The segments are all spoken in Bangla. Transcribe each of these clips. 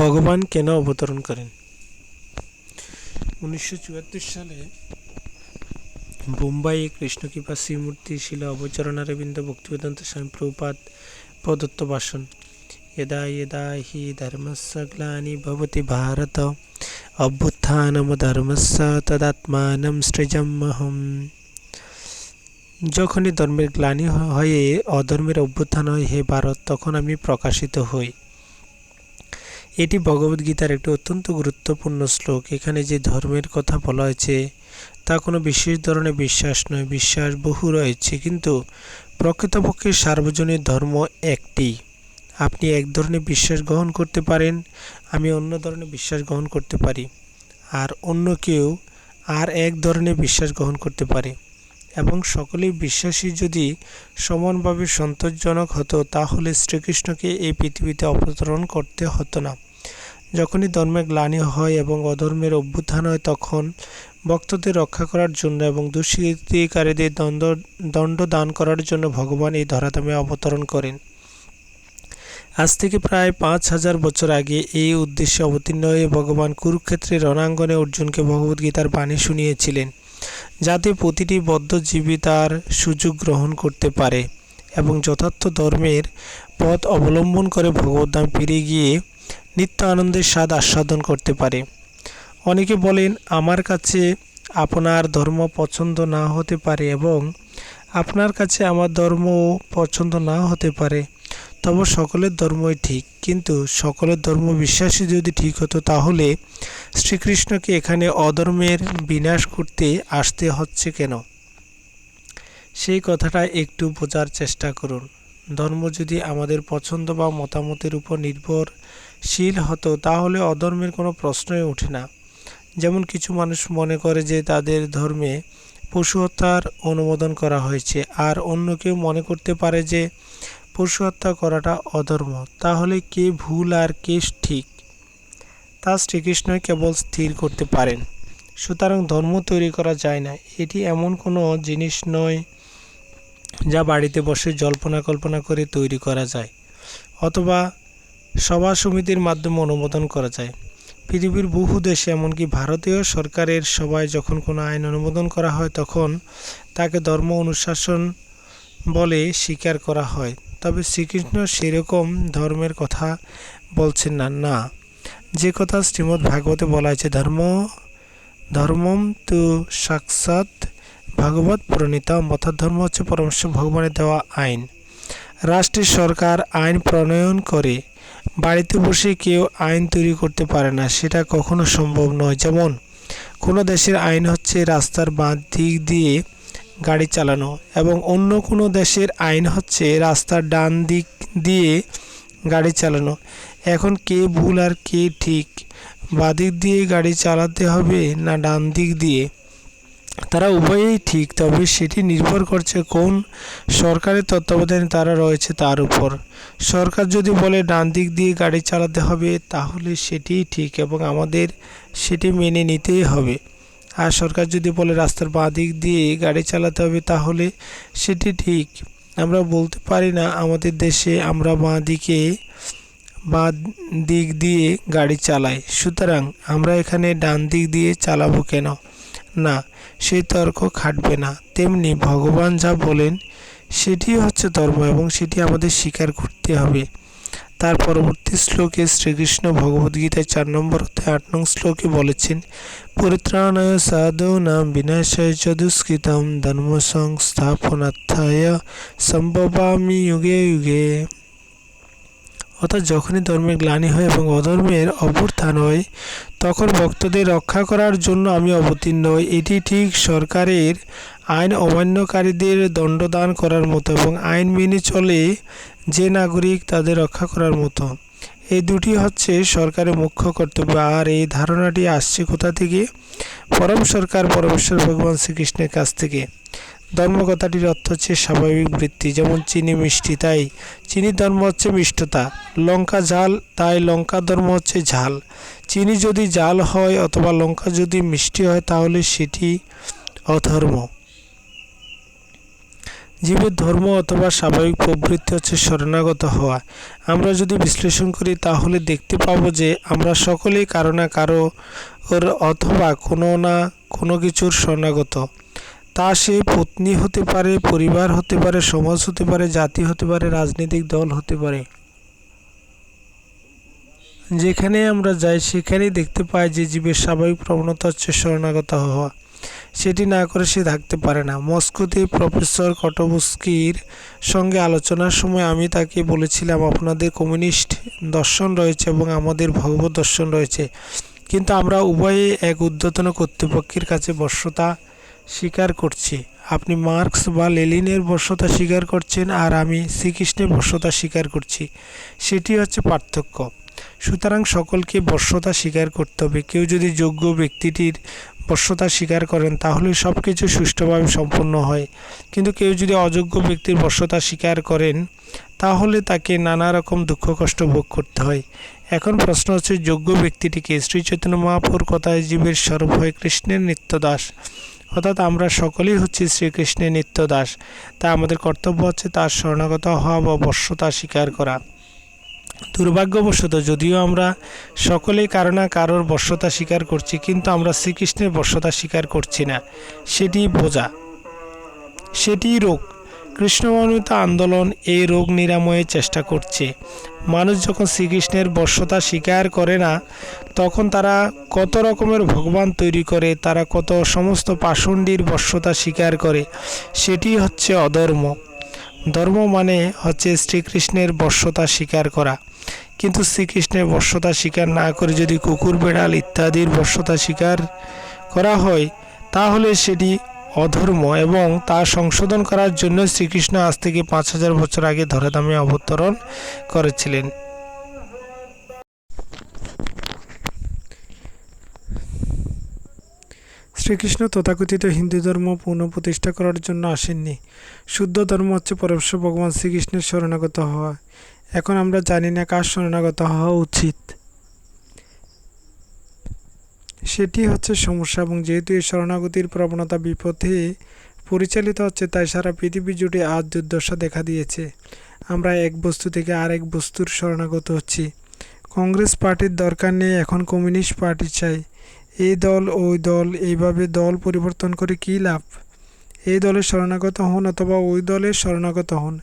ভগবান কেন অবতরণ করেন উনিশশো চুয়াত্তর সালে বোম্বাইয়ে কৃষ্ণকৃপা শ্রীমূর্তি শিলা অবচরণারবিন্দ ভক্তিবেদান্ত স্বামী প্রভুপাদ প্রদত্ত ভাষণ यदा यदा हि धर्मस्य ग्लानि भवति भारत অভ্যুত্থানমধর্মস্য তদাত্মানম সৃজমহম যখনই ধর্মের গ্লানি হয়ে অধর্মের অভ্যুত্থান হয় হে ভারত তখন আমি প্রকাশিত হই এটি ভগবদ্গীতার একটি অত্যন্ত গুরুত্বপূর্ণ শ্লোক। এখানে যে ধর্মের কথা বলা হয়েছে, তা কোনো বিশেষ ধরনের বিশ্বাস নয়, বিশ্বাস বহু রয়েছে, কিন্তু প্রকৃতপক্ষে সার্বজনীন ধর্ম একটি। আপনি এক ধরনের বিশ্বাস গ্রহণ করতে পারেন, আমি অন্য ধরনের বিশ্বাস গ্রহণ করতে পারি, আর অন্য কেউ আর এক ধরনের বিশ্বাস গ্রহণ করতে পারে। এবং সকলেই বিশ্বাসী যদি সমানভাবে সন্তোষজনক হতো, তাহলে শ্রীকৃষ্ণকে এই পৃথিবীতে অবতরণ করতে হতো না। যখনই ধর্মে গ্লানি হয় এবং অধর্মের অভ্যুত্থান হয়, তখন ভক্তদের রক্ষা করার জন্য এবং দুষ্কৃতিকারীদের দণ্ড দণ্ড দান করার জন্য ভগবান এই ধরাধামে অবতরণ করেন। আজ থেকে প্রায় পাঁচ হাজার বছর আগে এই উদ্দেশ্যে অবতীর্ণ হয়ে ভগবান কুরুক্ষেত্রের রণাঙ্গনে অর্জুনকে ভগবদ্গীতার বাণী শুনিয়েছিলেন। যাতে প্রতিটি বদ্ধজীবী তার সুযোগ গ্রহণ করতে পারে এবং যথার্থ ধর্মের পথ অবলম্বন করে ভগবদ্ধাম ফিরে গিয়ে নিত্য আনন্দের স্বাদ আস্বাদন করতে পারে। অনেকে বলেন, আমার কাছে আপনার ধর্ম পছন্দ না হতে পারে এবং আপনার কাছে আমার ধর্ম পছন্দ না হতে পারে। তবে সকলের ধর্মই ঠিক। কিন্তু সকলের ধর্ম বিশ্বাসী যদি ঠিক হতো তাহলে শ্রীকৃষ্ণকে এখানে অধর্মের বিনাশ করতে আসতে হচ্ছে কেন? সেই কথাটা একটু বোঝার চেষ্টা করুন। ধর্ম যদি আমাদের পছন্দ বা মতামতের উপর নির্ভরশীল হতো তাহলে অধর্মের কোনো প্রশ্নই ওঠে না। যেমন কিছু মানুষ মনে করে যে তাদের ধর্মে পশু হত্যার অনুমোদন করা হয়েছে, আর অন্য কেউ মনে করতে পারে যে পশু হত্যা করাটা অধর্ম। তাহলে কে ভুল আর কে ঠিক? তা শ্রীকৃষ্ণই কেবল স্থির করতে পারেন। সুতরাং ধর্ম তৈরি করা যায় না। এটি এমন কোনো জিনিস নয় যা বাড়িতে বসে জল্পনা কল্পনা করে তৈরি করা যায় অথবা সভা সমিতির মাধ্যমে অনুমোদন করা যায়। পৃথিবীর বহু দেশে এমনকি ভারতীয় সরকারের সভায় যখন কোনো আইন অনুমোদন করা হয়, তখন তাকে ধর্ম অনুশাসন বলে স্বীকার করা হয়। তবে শ্রীকৃষ্ণ সেরকম ধর্মের কথা বলছেন না। না, যে কথা শ্রীমদ্ ভাগবতে বলা হয়েছে, ধর্ম, ধর্মম তু সাক্ষাৎ ভাগবত প্রণীতম, অর্থাৎ ধর্ম হচ্ছে পরমেশ্বর ভগবানের দেওয়া আইন। রাষ্ট্রের সরকার আইন প্রণয়ন করে, বাড়িতে বসে কেউ আইন তৈরি করতে পারে না, সেটা কখনো সম্ভব নয়। যেমন, কোনো দেশের আইন হচ্ছে রাস্তার বাঁ দিক দিয়ে গাড়ি চালানো এবং অন্য কোনো দেশের আইন হচ্ছে রাস্তার ডান দিক দিয়ে গাড়ি চালানো। এখন কে ভুল আর কে ঠিক? বাদিক দিয়ে গাড়ি চালাতে হবে না ডান দিক দিয়ে? তারা উভয়েই ঠিক, তবে সেটি নির্ভর করছে কোন সরকারের তত্ত্বাবধানে তারা রয়েছে তার উপর। সরকার যদি বলে ডান দিক দিয়ে গাড়ি চালাতে হবে, তাহলে সেটিই ঠিক এবং আমাদের সেটি মেনে নিতেই হবে। আর সরকার যদি বলে রাস্তার বাঁ দিক দিয়ে গাড়ি চালাতে হবে তাহলে সেটি ঠিক। আমরা বলতে পারি না আমাদের দেশে আমরা বাঁ দিকে বাঁ দিক দিয়ে গাড়ি চালাই। সুতরাং আমরা এখানে ডান দিক দিয়ে চালাবো কেন? না সেই তর্ক খাটবে না। তেমনি ভগবান যা বলেন সেটি হচ্ছে ধর্ম এবং সেটি আমাদের স্বীকার করতে হবে। তার পরবর্তী শ্লোকে শ্রীকৃষ্ণ ভগবদ্গীতায় চার নম্বর অধ্যায় আট নং শ্লোকে বলেছেন, পরিত্রাণায় সাধু নাম বিনাশায় চ দুষ্কৃতম ধর্ম সংস্থাপনার্থায় সম্ভবামি যুগে যুগে। অর্থাৎ যখনই ধর্মের গ্লানি হয় এবং অধর্মের অভ্যুত্থান হয়, তখন ভক্তদের রক্ষা করার জন্য আমি অবতীর্ণ হই। এটি ঠিক সরকারের আইন অমান্যকারীদের দণ্ডদান করার মতো এবং আইন মেনে চলে যে নাগরিক তাদের রক্ষা করার মতো। এই দুটি হচ্ছে সরকারের মুখ্য কর্তব্য। আর এই ধারণাটি আসছে কোথা থেকে? পরম সরকার পরমেশ্বর ভগবান শ্রীকৃষ্ণের কাছ থেকে। ধর্মকথাটির অর্থ হচ্ছে স্বাভাবিক বৃত্তি, যেমন চিনি মিষ্টি, তাই চিনি ধর্ম হচ্ছে মিষ্টতা। লঙ্কা ঝাল, তাই লঙ্কা ধর্ম হচ্ছে ঝাল। চিনি যদি জাল হয় অথবা লঙ্কা যদি মিষ্টি হয় তাহলে সেটি অধর্ম। জীবের ধর্ম অথবা স্বাভাবিক প্রবৃত্তি হচ্ছে শরণাগত হওয়া। আমরা যদি বিশ্লেষণ করি, তাহলে দেখতে পাবো যে আমরা সকলেই কারও না কারও অথবা কোনো না কোনো কিছুর শরণাগত। তা সে পত্নী হতে পারে, পরিবার হতে পারে, সমাজ হতে পারে, জাতি হতে পারে, রাজনৈতিক দল হতে পারে। যেখানে আমরা যাই, সেখানেই দেখতে পাই যে জীবের স্বাভাবিক প্রবণতা হচ্ছে শরণাগত হওয়া। সেটি না করে সে থাকতে পারে না। মস্কোতে প্রফেসর কটবস্কির সঙ্গে আলোচনার সময় আমি তাকে বলেছিলাম, আপনাদের কমিউনিস্ট দর্শন রয়েছে এবং আমাদের ভগবত দর্শন রয়েছে। কিন্তু আমরা উভয়ে এক ঊর্ধ্বতন কর্তৃপক্ষের কাছে বর্ষতা স্বীকার করছি। আপনি মার্কস বা লেলিনের বর্ষতা স্বীকার করছেন আর আমি শ্রীকৃষ্ণের বর্ষতা স্বীকার করছি। সেটি হচ্ছে পার্থক্য। সুতরাং সকলকে বর্ষতা স্বীকার করতে হবে। কেউ যদি যোগ্য ব্যক্তিটির বর্ষতা স্বীকার করেন, তাহলে সব কিছু সুষ্ঠুভাবে সম্পন্ন হয়। কিন্তু কেউ যদি অযোগ্য ব্যক্তির বর্ষতা স্বীকার করেন, তাহলে তাকে নানা রকম দুঃখ কষ্ট ভোগ করতে হয়। এখন প্রশ্ন হচ্ছে, যোগ্য ব্যক্তিটিকে শ্রী চৈতন্য মহাপুর কথায় জীবের স্বরূপ সর্বভয় কৃষ্ণের নিত্য দাস অর্থাৎ আমরা সকলেই হচ্ছি শ্রীকৃষ্ণের নিত্য দাস তা আমাদের কর্তব্য হচ্ছে তার শরণাগত হওয়া বা বর্ষতা স্বীকার করা। দুর্ভাগ্যবশত যদিও আমরা সকলেই কারও না কারোর বর্ষতা স্বীকার করছি, কিন্তু আমরা শ্রীকৃষ্ণের বর্ষতা স্বীকার করছি না। সেটি বোঝা। সেটি রোগ। কৃষ্ণবর্ণিত আন্দোলন এই রোগ নিরাময়ের চেষ্টা করছে। মানুষ যখন শ্রীকৃষ্ণের বর্ষতা স্বীকার করে না, তখন তারা কত রকমের ভগবান তৈরি করে, তারা কত সমস্ত পাষণ্ডীর বর্ষতা স্বীকার করে, সেটি হচ্ছে অধর্ম। ধর্ম মানে হচ্ছে শ্রীকৃষ্ণের বর্ষতা স্বীকার করা। কিন্তু শ্রীকৃষ্ণের বর্ষতা স্বীকার না করে যদি কুকুর, বেড়াল ইত্যাদির বর্ষতা স্বীকার করা হয়, তাহলে সেটি অধর্ম এবং তা সংশোধন করার জন্য শ্রীকৃষ্ণ আজ থেকে পাঁচ হাজার বছর আগে ধরাধামে অবতরণ করেছিলেন। শ্রীকৃষ্ণ তথাকথিত হিন্দু ধর্ম পুনঃপ্রতিষ্ঠা করার জন্য আসেননি। শুদ্ধ ধর্ম হচ্ছে পরমেশ্বর ভগবান শ্রীকৃষ্ণের শরণাগত হওয়া। এখন আমরা জানি না কার শরণাগত হওয়া উচিত। সেটি হচ্ছে সমস্যা এবং যেহেতু এই শরণাগতির প্রবণতা বিপথে পরিচালিত হচ্ছে, তাই সারা পৃথিবী জুড়ে আজ দুর্দশা দেখা দিয়েছে। আমরা এক বস্তু থেকে আরেক বস্তুর শরণাগত হচ্ছি। কংগ্রেস পার্টির দরকার নেই, এখন কমিউনিস্ট পার্টি চাই। এই দল ওই দল, এইভাবে দল পরিবর্তন করে কী লাভ? এই দলের শরণাগত হন অথবা ওই দলের শরণাগত হন।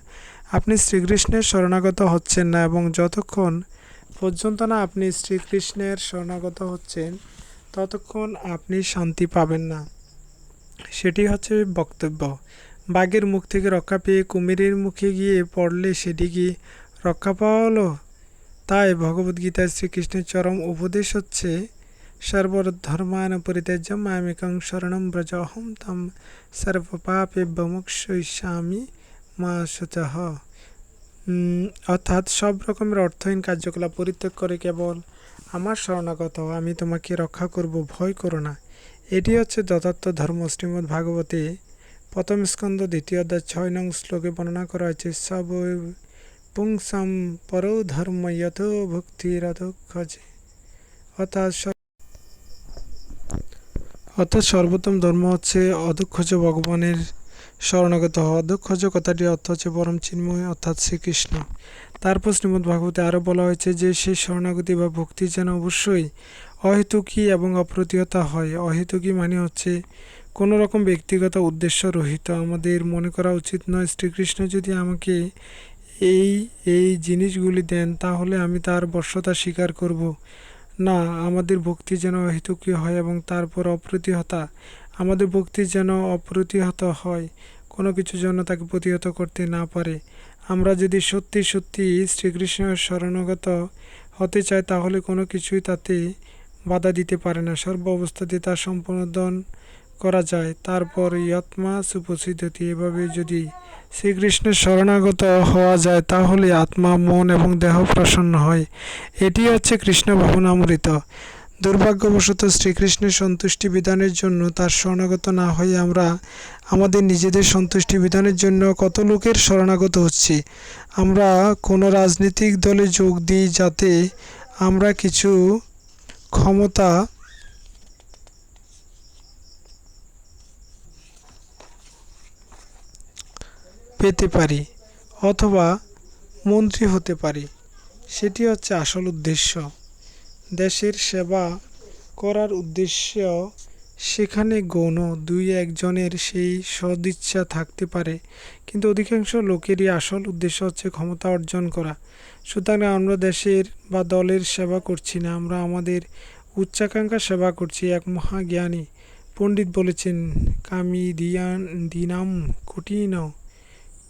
আপনি শ্রীকৃষ্ণের শরণাগত হচ্ছেন না এবং যতক্ষণ পর্যন্ত না আপনি শ্রীকৃষ্ণের শরণাগত হচ্ছেন, ততক্ষণ আপনি শান্তি পাবেন না। সেটি হচ্ছে বক্তব্য। বাঘের মুখ থেকে রক্ষা পেয়ে কুমিরের মুখে গিয়ে পড়লে সেটি কি রক্ষা পাওয়া হলো তাই ভগবদ্গীতায় শ্রীকৃষ্ণের চরম উপদেশ হচ্ছে সর্বধর্মান পরিত্যাজ্য মামিকং শরণম ব্রজ অহম তম সর্বপাপে বমুক্ষামি মা শুচহ অর্থাৎ সব রকমের অর্থহীন কার্যকলাপ পরিত্যাগ করে কেবল আমার শরণাগত, আমি তোমাকে রক্ষা করব, ভয় করো না। এটি হচ্ছে যথার্থ ধর্ম। শ্রীমদ্ ভাগবতে প্রথম স্কন্ধ, দ্বিতীয় অধ্যায়, ছয় নং শ্লোকে বর্ণনা করা হয়েছে সব পুংসাম পরৌ ধর্ম যথ ভক্তিরথে অর্থাৎ অর্থাৎ সর্বোত্তম ধর্ম হচ্ছে অদক্ষজ ভগবানের শরণাগত হওয়া। অদক্ষজ কথাটির অর্থ হচ্ছে পরম চিন্ময়, অর্থাৎ শ্রীকৃষ্ণ। তারপর শ্রীমদ্ ভাগবতে আরও বলা হয়েছে যে সেই শরণাগতি বা ভক্তি যেন অবশ্যই অহেতুকী এবং অপ্রতিহতা হয়। অহেতুকী মানে হচ্ছে কোনো রকম ব্যক্তিগত উদ্দেশ্য রহিত। আমাদের মনে করা উচিত নয়, শ্রীকৃষ্ণ যদি আমাকে এই এই জিনিসগুলি দেন, তাহলে আমি তার বর্ষতা স্বীকার করব। না, আমাদের ভক্তি যেন অহেতুকী হয় এবং তারপর অপ্রতিহতা। আমাদের ভক্তি যেন অপ্রতিহত হয়, কোনো কিছু যেন তাকে প্রতিহত করতে না পারে। আমরা যদি সত্যি সত্যি শ্রীকৃষ্ণের শরণাগত হতে চাই, তাহলে কোনো কিছুই তাতে বাধা দিতে পারে না। সর্ব অবস্থাতে তা সম্পাদন করা যায়। তারপর ইয়ত্মা সুপসিদ্ধতি। এভাবে যদি শ্রীকৃষ্ণের শরণাগত হওয়া যায় তাহলে আত্মা, মন এবং দেহ প্রসন্ন হয়। এটি হচ্ছে কৃষ্ণ ভাবনামৃত। দুর্ভাগ্যবশত শ্রীকৃষ্ণের সন্তুষ্টি বিধানের জন্য তার শরণাগত না হয়ে আমরা আমাদের নিজেদের সন্তুষ্টি বিধানের জন্য কত লোকের শরণাগত হচ্ছি? আমরা কোনো রাজনৈতিক দলে যোগ দিই যাতে আমরা কিছু ক্ষমতা পেতে পারি অথবা মন্ত্রী হতে পারি। সেটি হচ্ছে আসল উদ্দেশ্য। দেশের সেবা করার উদ্দেশ্য সেখানে গৌণ। দুই একজনের সেই সদিচ্ছা থাকতে পারে, কিন্তু অধিকাংশ লোকেরই আসল উদ্দেশ্য হচ্ছে ক্ষমতা অর্জন করা। সুতরাং আমরা দেশের বা দলের সেবা করছি না, আমরা আমাদের উচ্চাকাঙ্ক্ষা সেবা করছি, এক মহাজ্ঞানী পণ্ডিত বলেছেন, কামি দিয়ান দিনাম কঠিন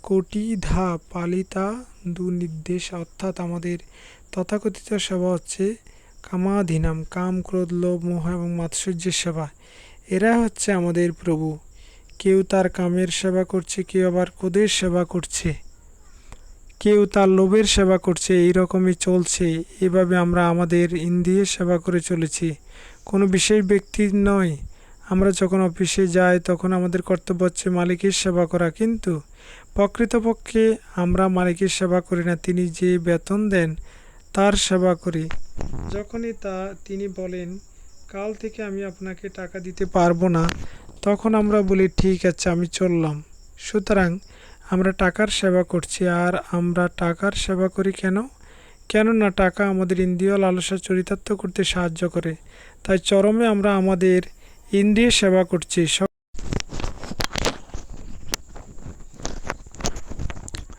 কোটিধা পালিতা দুর্নির্দেশ, অর্থাৎ আমাদের তথাকথিত সেবা হচ্ছে কামাধীনাম, কাম, ক্রোধ, লোভ, মোহ এবং মাৎসর্যের সেবা। এরা হচ্ছে আমাদের প্রভু। কেউ তার কামের সেবা করছে, কেউ আবার ক্রোধের সেবা করছে। কেউ তার লোভের সেবা করছে এই রকমই চলছে। এভাবে আমরা আমাদের ইন্দ্রিয়ের সেবা করে চলেছি। কোনো বিশেষ ব্যক্তির নয়। আমরা যখন অফিসে যাই, তখন আমাদের কর্তব্য হচ্ছে মালিকের সেবা করা। কিন্তু প্রকৃতপক্ষে আমরা মালিকের সেবা করি না, তিনি যে বেতন দেন, তার সেবা করি। যখনই তা তিনি বলেন, কাল থেকে আমি আপনাকে টাকা দিতে পারব না, তখন আমরা বলি, ঠিক আছে, আমি চললাম। সুতরাং আমরা টাকার সেবা করছি, আর আমরা টাকার সেবা করি কেন? কেননা টাকা আমাদের ইন্দ্রিয় লালসা চরিতার্থ করতে সাহায্য করে। তাই চরমে আমরা আমাদের ইন্দ্রিয় সেবা করছি।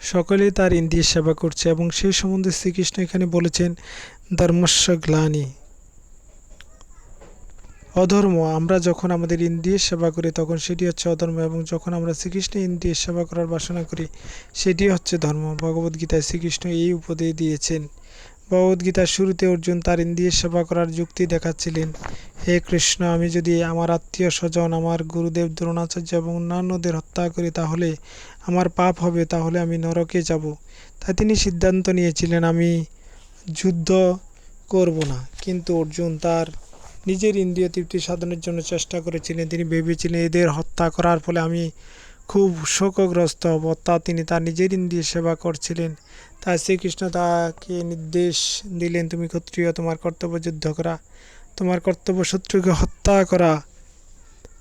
সকলেই তার ইন্দ্রিয় সেবা করছে এবং সেই সম্বন্ধে শ্রীকৃষ্ণ এখানে বলেছেন, ধর্মস্ব গ্লানি। অধর্ম, আমরা যখন আমাদের ইন্দ্রিয়ের সেবা করি, তখন সেটি হচ্ছে অধর্ম এবং যখন আমরা শ্রীকৃষ্ণের ইন্দ্রিয়ের সেবা করার বাসনা করি, সেটি হচ্ছে ধর্ম। ভগবদ্গীতায় শ্রীকৃষ্ণ এই উপদেশ দিয়েছেন। ভগবদ্গীতার শুরুতে অর্জুন তার ইন্দ্রিয়ের সেবা করার যুক্তি দেখাচ্ছিলেন, হে কৃষ্ণ, আমি যদি আমার আত্মীয় স্বজন, আমার গুরুদেব, দ্রোণাচার্য এবং অন্যান্যদের হত্যা করি, তাহলে আমার পাপ হবে, তাহলে আমি নরকে যাব। তাই তিনি সিদ্ধান্ত নিয়েছিলেন, আমি যুদ্ধ করব না। কিন্তু অর্জুন তার নিজের ইন্দ্রিয় তৃপ্তি সাধনের জন্য চেষ্টা করেছিলেন। তিনি ভেবেছিলেন, এদের হত্যা করার ফলে আমি খুব শোকগ্রস্ত হব। তা তিনি তার নিজের ইন্দ্রিয় সেবা করছিলেন। তাই শ্রীকৃষ্ণ তাকে নির্দেশ দিলেন, তুমি ক্ষত্রিয়, তোমার কর্তব্য যুদ্ধ করা। তোমার কর্তব্য শত্রুকে হত্যা করা।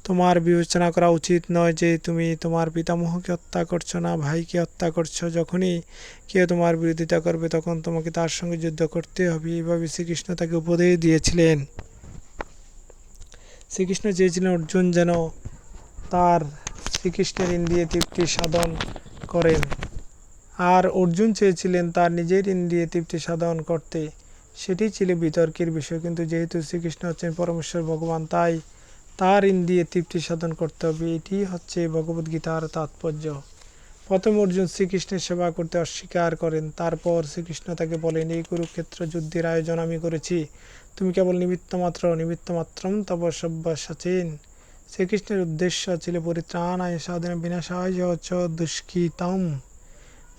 তোমার বিবেচনা করা উচিত নয় যে তুমি তোমার পিতামহকে হত্যা করছ না, ভাইকে হত্যা করছ। যখনই কেউ তোমার বিরোধিতা করবে, তখন তোমাকে তার সঙ্গে যুদ্ধ করতে হবে। এইভাবে শ্রীকৃষ্ণ তাকে উপদেশ দিয়েছিলেন। শ্রীকৃষ্ণ চেয়েছিলেন অর্জুন যেন তার শ্রীকৃষ্ণের ইন্দ্রিয় তৃপ্তি সাধন করেন। আর অর্জুন চেয়েছিলেন তার নিজের ইন্দ্রিয় তৃপ্তি সাধন করতে। সেটি ছিল বিতর্কের বিষয়। কিন্তু যেহেতু শ্রীকৃষ্ণ হচ্ছেন পরমেশ্বর ভগবান, তাই তার ইন্দ্রিয়ে তৃপ্তি সাধন করতে হবে। এটি হচ্ছে ভগবদ্গীতার তাৎপর্য। প্রথম অর্জুন শ্রীকৃষ্ণের সেবা করতে অস্বীকার করেন। তারপর শ্রীকৃষ্ণ তাকে বলেন, এই কুরুক্ষেত্র যুদ্ধের আয়োজন আমি করেছি। তুমি কেবল নিমিত্ত মাত্র নিমিত্ত মাত্রম তব সব্য শ্রীকৃষ্ণের উদ্দেশ্য ছিল পরিত্রাণায়, সাধন বিনাশায় চ দুষ্কৃতম।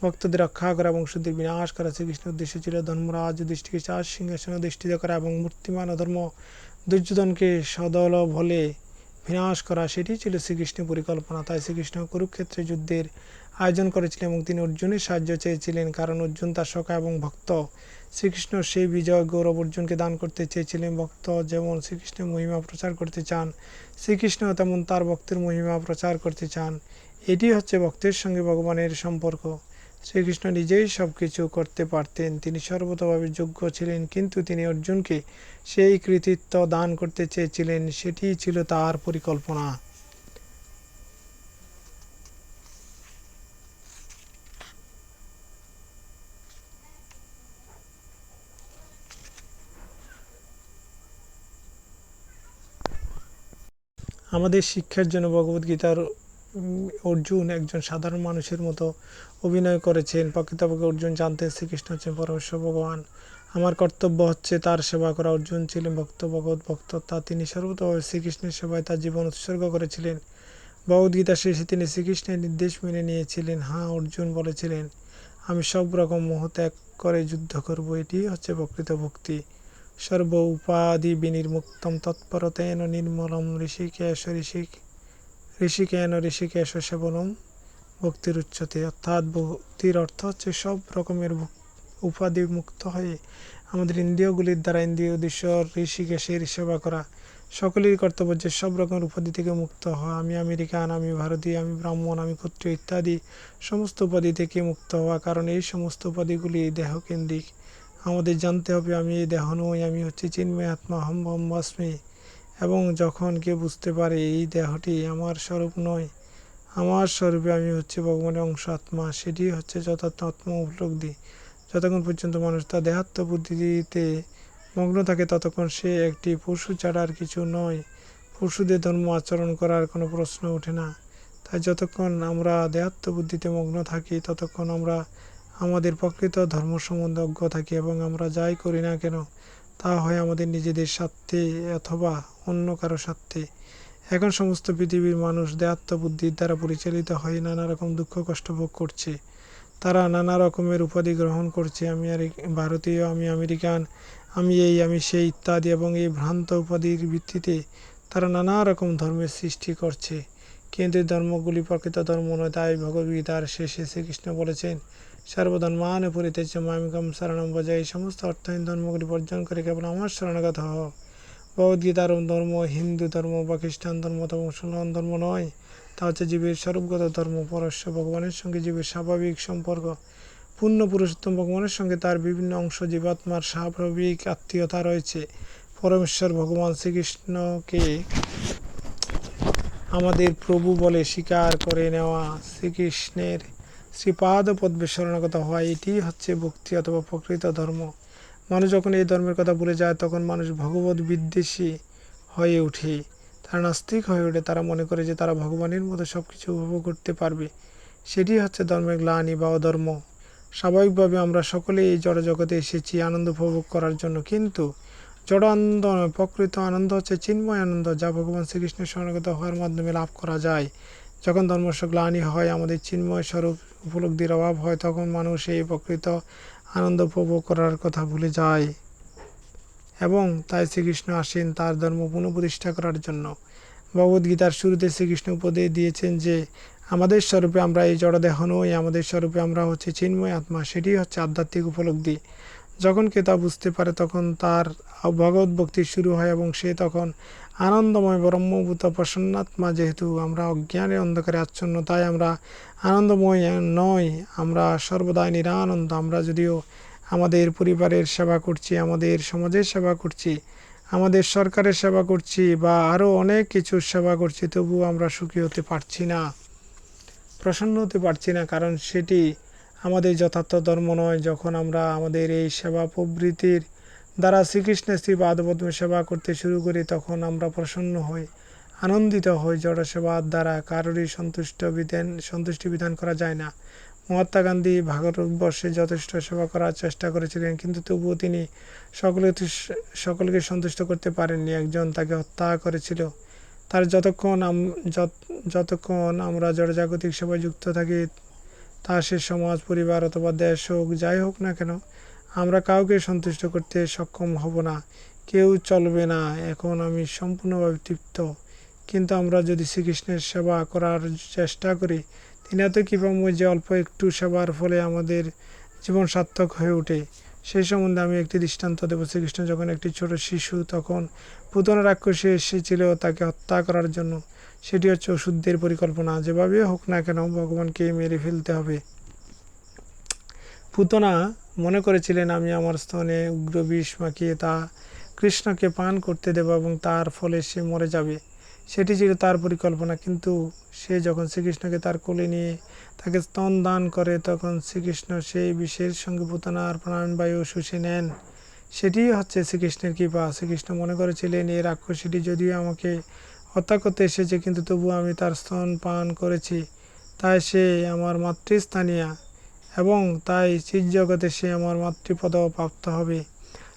ভক্তদের রক্ষা করা এবং শুদ্ধের বিনাশ করা। শ্রীকৃষ্ণের উদ্দেশ্য ছিল ধর্মরাজ যুধিষ্ঠিকে চার সিংহাসনে অধিষ্ঠিত করা এবং মূর্তিমান অধর্ম দুর্যোধনকে সদল বলে বিনাশ করা সেটি ছিল শ্রীকৃষ্ণের পরিকল্পনা। তাই শ্রীকৃষ্ণ কুরুক্ষেত্রে যুদ্ধের আয়োজন করেছিলেন এবং তিনি অর্জুনের সাহায্য চেয়েছিলেন, কারণ অর্জুন তার সখা এবং ভক্ত। শ্রীকৃষ্ণ সেই বিজয় গৌরব অর্জুনকে দান করতে চেয়েছিলেন। ভক্ত যেমন শ্রীকৃষ্ণের মহিমা প্রচার করতে চান, শ্রীকৃষ্ণ তেমন তার ভক্তের মহিমা প্রচার করতে চান। এটি হচ্ছে ভক্তের সঙ্গে ভগবানের সম্পর্ক। শ্রীকৃষ্ণ নিজেই সব কিছু করতে পারতেন। তিনি সর্বতভাবে যোগ্য ছিলেন, কিন্তু তিনি অর্জুনকে সেই কৃতিত্ব দান করতে চেয়েছিলেন সেটিই ছিল তার পরিকল্পনা। আমাদের শিক্ষার জন্য ভগবদ্গীতার অর্জুন একজন সাধারণ মানুষের মতো অভিনয় করেছেন। প্রকৃতপক্ষে অর্জুন জানতেন শ্রীকৃষ্ণ হচ্ছেন পরমেশ্বর ভগবান। আমার কর্তব্য হচ্ছে তার সেবা করা। অর্জুন ছিলেন ভক্ত, ভগবত ভক্ত। তা তিনি সর্বতভাবে শ্রীকৃষ্ণের সেবায় তার জীবন উৎসর্গ করেছিলেন। ভগবদ্গীতা শেষে তিনি শ্রীকৃষ্ণের নির্দেশ মেনে নিয়েছিলেন। হ্যাঁ অর্জুন বলেছিলেন, আমি সব রকম মোহ ত্যাগ করে যুদ্ধ করব। এটি হচ্ছে প্রকৃত ভক্তি। সর্ব উপাধি বিনির্মুক্তম তৎপরতেন নির্মলম ঋষিকেশ ঋষিক ঋষিকেন ঋষিকেশ সেবনম ভক্তির উচ্চতে। অর্থাৎ ভক্তির অর্থ হচ্ছে সব রকমের উপাধি মুক্ত হয়ে আমাদের ইন্দ্রিয়গুলির দ্বারা ইন্দ্রিয় ঈশ্বর ঋষিকেশের সেবা করা। সকলেরই কর্তব্য যে সব রকমের উপাধি থেকে মুক্ত হওয়া। আমি আমেরিকান, আমি ভারতীয়, আমি ব্রাহ্মণ, আমি ক্ষত্রিয় ইত্যাদি সমস্ত উপাধি থেকে মুক্ত হওয়া। কারণ এই সমস্ত উপাধিগুলি দেহকেন্দ্রিক। আমাদের জানতে হবে, আমি এই দেহ নই, আমি হচ্ছে চিন্ময় আত্মা হম ব্রহ্মাস্মি এবং যখন কেউ বুঝতে পারে এই দেহটি আমার স্বরূপ নয়, আমার স্বরূপে আমি হচ্ছে ভগবানের অংশ আত্মা, সেটি হচ্ছে যথার্থ আত্মা উপলব্ধি। যতক্ষণ পর্যন্ত মানুষ তার দেহাত্ম বুদ্ধিতে মগ্ন থাকে, ততক্ষণ সে একটি পশু ছাড়া আর কিছু নয়। পশুদের ধর্ম আচরণ করার কোনো প্রশ্ন ওঠে না। তাই যতক্ষণ আমরা দেহাত্ম বুদ্ধিতে মগ্ন থাকি, ততক্ষণ আমরা আমাদের প্রকৃত ধর্ম সম্বন্ধে অজ্ঞ থাকি এবং আমরা যাই করি না কেন তা হয় আমাদের নিজেদের স্বার্থে অথবা অন্য কারও স্বার্থে। এখন সমস্ত পৃথিবীর মানুষ দেহাত্ম বুদ্ধির দ্বারা পরিচালিত হয়ে নানা রকম দুঃখ কষ্ট ভোগ করছে। তারা নানা রকমের উপাধি গ্রহণ করছে। আমি আর ভারতীয়, আমি আমেরিকান, আমি এই, আমি সেই ইত্যাদি এবং এই ভ্রান্ত উপাধির ভিত্তিতে তারা নানা রকম ধর্মের সৃষ্টি করছে। কিন্তু ধর্মগুলি প্রকৃত ধর্ম নয়, তাই ভগবদ্গীতার শেষে শ্রীকৃষ্ণ বলেছেন সর্বধর্মান পরিতেজ মামিকম শরণম বজায়। সমস্ত অর্থহীন ধর্মগুলি বর্জন করে কেবল আমার শরণাগত হও। ভগবদ্গীতার ধর্ম, হিন্দু ধর্ম বা খ্রিস্টান ধর্ম অথবা মুসলমান ধর্ম নয়। তা হচ্ছে জীবের স্বরূপগত ধর্ম, পরস্য ভগবানের সঙ্গে জীবের স্বাভাবিক সম্পর্ক। পূর্ণ পুরুষোত্তম ভগবানের সঙ্গে তার বিভিন্ন অংশ জীবাত্মার স্বাভাবিক আত্মীয়তা রয়েছে। পরমেশ্বর ভগবান শ্রীকৃষ্ণকে আমাদের প্রভু বলে স্বীকার করে নেওয়া শ্রীকৃষ্ণের শ্রীপাদ পদ্মে শরণাগত হওয়া এটি হচ্ছে ভক্তি অথবা প্রকৃত ধর্ম। মানুষ যখন এই ধর্মের কথা ভুলে যায়, তখন মানুষ ভগবত বিদ্বেষী হয়ে ওঠে। তারা নাস্তিক হয়ে ওঠে, তারা মনে করে যে তারা ভগবানের মতো সব কিছু উপভোগ করতে পারবে। সেটি হচ্ছে ধর্মের গ্লানি বা অধর্ম। স্বাভাবিকভাবে আমরা সকলে এই জড় জগতে এসেছি, আনন্দ উপভোগ করার জন্য। কিন্তু জড় আনন্দ, প্রকৃত আনন্দ হচ্ছে চিন্ময় আনন্দ, যা ভগবান শ্রীকৃষ্ণের শরণাগত হওয়ার মাধ্যমে লাভ করা যায়। যখন ধর্মস্ব গ্লানি হয়, আমাদের চিন্ময় স্বরূপ উপলব্ধির অভাব হয়, তখন মানুষ এই প্রকৃত আনন্দ উপভোগ করার কথা ভুলে যায়। এবং তাই শ্রীকৃষ্ণ আসেন তার ধর্ম পুনঃপ্রতিষ্ঠা করার জন্য। ভগবদ্গীতার শুরুতে শ্রীকৃষ্ণ উপদেশ দিয়েছেন যে, আমাদের স্বরূপে আমরা এই জড়দেহ নই, আমাদের স্বরূপে আমরা হচ্ছে চিন্ময় আত্মা, সেটি হচ্ছে আধ্যাত্মিক উপলব্ধি। যখন কে তা বুঝতে পারে, তখন তার ভগবত ভক্তি শুরু হয় এবং সে তখন আনন্দময় ব্রহ্মভূত প্রসন্নাত্মা যেহেতু আমরা অজ্ঞানের অন্ধকারে আচ্ছন্ন, তাই আমরা আনন্দময় নয় আমরা সর্বদাই নিরানন্দ। আমরা যদিও আমাদের পরিবারের সেবা করছি, আমাদের সমাজের সেবা করছি, আমাদের সরকারের সেবা করছি বা আরও অনেক কিছুর সেবা করছি তবুও আমরা সুখী হতে পারছি না, প্রসন্ন হতে পারছি না, কারণ সেটি আমাদের যথার্থ ধর্ম নয়। যখন আমরা আমাদের এই সেবা প্রবৃত্তির দ্বারা শ্রীকৃষ্ণের শ্রী পাদপদ্মে সেবা করতে শুরু করি, তখন আমরা প্রসন্ন হই, আনন্দিত হই। জড় সেবার দ্বারা কারোরই সন্তুষ্ট বিধান, সন্তুষ্টি বিধান করা যায় না। মহাত্মা গান্ধী ভারতবর্ষে যথেষ্ট সেবা করার চেষ্টা করেছিলেন, কিন্তু তবুও তিনি সকলে সকলকে সন্তুষ্ট করতে পারেননি। একজন তাকে হত্যা করেছিল। তার যতক্ষণ যতক্ষণ আমরা জড়জাগতিক সেবায় যুক্ত থাকি, তা সে সমাজ, পরিবার অথবা দেশ হোক, যাই হোক না কেন আমরা কাউকে সন্তুষ্ট করতে সক্ষম হব না। কেউ চলবে না, এখন আমি সম্পূর্ণভাবে তৃপ্ত। কিন্তু আমরা যদি শ্রীকৃষ্ণের সেবা করার চেষ্টা করি, তিনি এত কৃপাময় যে অল্প একটু সেবার ফলে আমাদের জীবন সার্থক হয়ে ওঠে। সেই সম্বন্ধে আমি একটি দৃষ্টান্ত দেব। শ্রীকৃষ্ণ যখন একটি ছোট শিশু, তখন পুতনা রাক্ষসে এসেছিল তাকে হত্যা করার জন্য। সেটি হচ্ছে ওষুধদের পরিকল্পনা। যেভাবে হোক না কেন, ভগবানকে মেরে ফেলতে হবে। পুতনা মনে করেছিলেন আমি আমার স্তনে উগ্র বিষ মাখিয়ে তা কৃষ্ণকে পান করতে দেব এবং তার ফলে সে মরে যাবে। সেটি ছিল তার পরিকল্পনা, কিন্তু সে যখন শ্রীকৃষ্ণকে তার কোলে নিয়ে তাকে স্তন দান করে, তখন শ্রীকৃষ্ণ সেই বিষের সঙ্গে পুতনার প্রাণবায়ু শুষে নেন। সেটি হচ্ছে শ্রীকৃষ্ণের কৃপা। শ্রীকৃষ্ণ মনে করেছিলেন এই রাক্ষসীটি যদিও আমাকে হত্যা করতে এসেছে, কিন্তু তবুও আমি তার স্তন পান করেছি। তাই সে আমার মাতৃস্থানীয়া এবং তাই চিরজগতে সে আমার মাতৃপদ প্রাপ্ত হবে।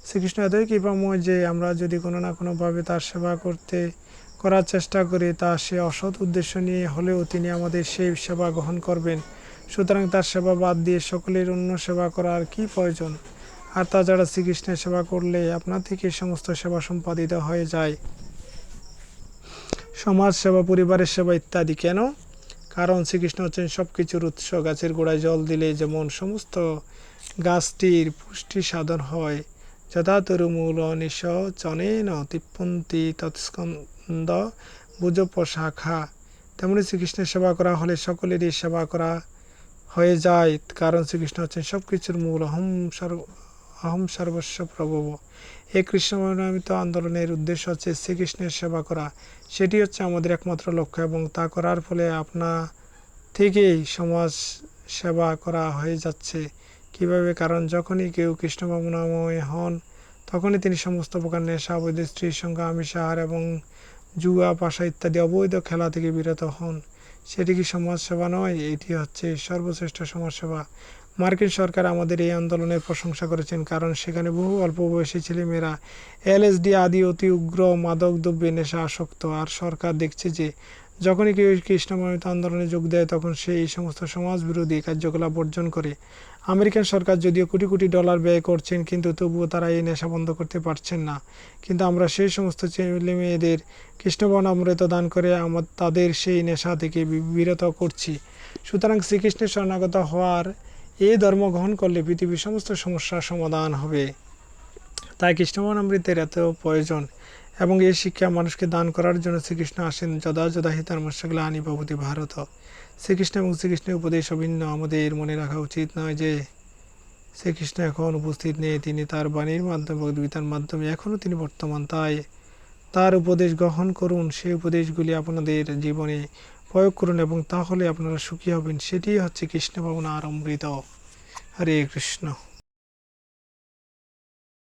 শ্রীকৃষ্ণ এতই কৃপাময় যে আমরা যদি কোনো না কোনোভাবে তার সেবা করতে, করার চেষ্টা করি, তা সে অসৎ উদ্দেশ্য নিয়ে হলেও তিনি আমাদের সেই সেবা গ্রহণ করবেন। সুতরাং তার সেবা বাদ দিয়ে সকলের অন্য সেবা করার কি প্রয়োজন? আর তাছাড়া শ্রীকৃষ্ণের সেবা করলে আপনার থেকে সমস্ত সেবা সম্পাদিত হয়ে যায়। সমাজ সেবা, পরিবারের সেবা ইত্যাদি, কেন? কারণ শ্রীকৃষ্ণ হচ্ছেন সব কিছুর উৎস। গাছের গোড়ায় জল দিলে যেমন সমস্ত গাছটির পুষ্টি সাধন হয় যথা তরুমূল নিশচনেন তিপ্পন্তি তৎস্কন্দ বুজপশাখা তেমনি শ্রীকৃষ্ণের সেবা করা হলে সকলেরই সেবা করা হয়ে যায়, কারণ শ্রীকৃষ্ণ হচ্ছেন সব কিছুর মূল অহম সর্ব, অহম সর্বস্ব প্রভব। এই কৃষ্ণ মনোনীত আন্দোলনের উদ্দেশ্য হচ্ছে শ্রীকৃষ্ণের সেবা করা। সেটি হচ্ছে আমাদের একমাত্র লক্ষ্য এবং তা করার ফলে আপনা থেকেই সমাজ সেবা করা হয়ে যাচ্ছে। কীভাবে? কারণ যখনই কেউ কৃষ্ণ হন, তখনই তিনি সমস্ত প্রকার নেশা, অবৈধ স্ত্রীর সঙ্গে আমিষ আহার এবং জুয়া, পাশা ইত্যাদি অবৈধ খেলা থেকে বিরত হন। সেটি কি সমাজসেবা নয়? এটি হচ্ছে সর্বশ্রেষ্ঠ সমাজসেবা মার্কিন সরকার আমাদের এই আন্দোলনের প্রশংসা করেছেন, কারণ সেখানে বহু অল্প বয়সী ছেলেমেয়েরা এলএসডি আদি অতি উগ্র মাদক দ্রব্যে নেশা আসক্ত আর সরকার দেখছে যে, যখনই কেউ কৃষ্ণময়িত আন্দোলনে যোগ দেয়, তখন সে এই সমস্ত সমাজ বিরোধী কার্যকলাপ বর্জন করে। আমেরিকান সরকার যদিও কোটি কোটি ডলার ব্যয় করছেন, কিন্তু তবুও তারা এই নেশা বন্ধ করতে পারছেন না। কিন্তু আমরা সেই সমস্ত ছেলে মেয়েদের কৃষ্ণবন অমৃত দান করে আমার তাদের সেই নেশা থেকে বিরত করছি। সুতরাং শ্রীকৃষ্ণের শরণাগত হওয়ার এই ধর্ম গ্রহণ করলে পৃথিবীর সমস্ত সমস্যার সমাধান হবে। তাই কৃষ্ণবন অমৃতের এত প্রয়োজন এবং এই শিক্ষা মানুষকে দান করার জন্য শ্রীকৃষ্ণ আসেন যদা যদা হিতার মশাগুলো আনি ভবতি ভারত। শ্রীকৃষ্ণ এবং শ্রীকৃষ্ণের উপদেশ অভিন্ন। আমাদের মনে রাখা উচিত নয় যে, শ্রীকৃষ্ণ এখন উপস্থিত নেই, তিনি তার বাণীর মাধ্যমে, ভগবদ্গীতার মাধ্যমে, এখনও তিনি বর্তমান। তাই তার উপদেশ গ্রহণ করুন। সেই উপদেশগুলি আপনাদের জীবনে প্রয়োগ করুন এবং তাহলে আপনারা সুখী হবেন। সেটি হচ্ছে কৃষ্ণ ভাবনা আর অমৃত। হরে কৃষ্ণ।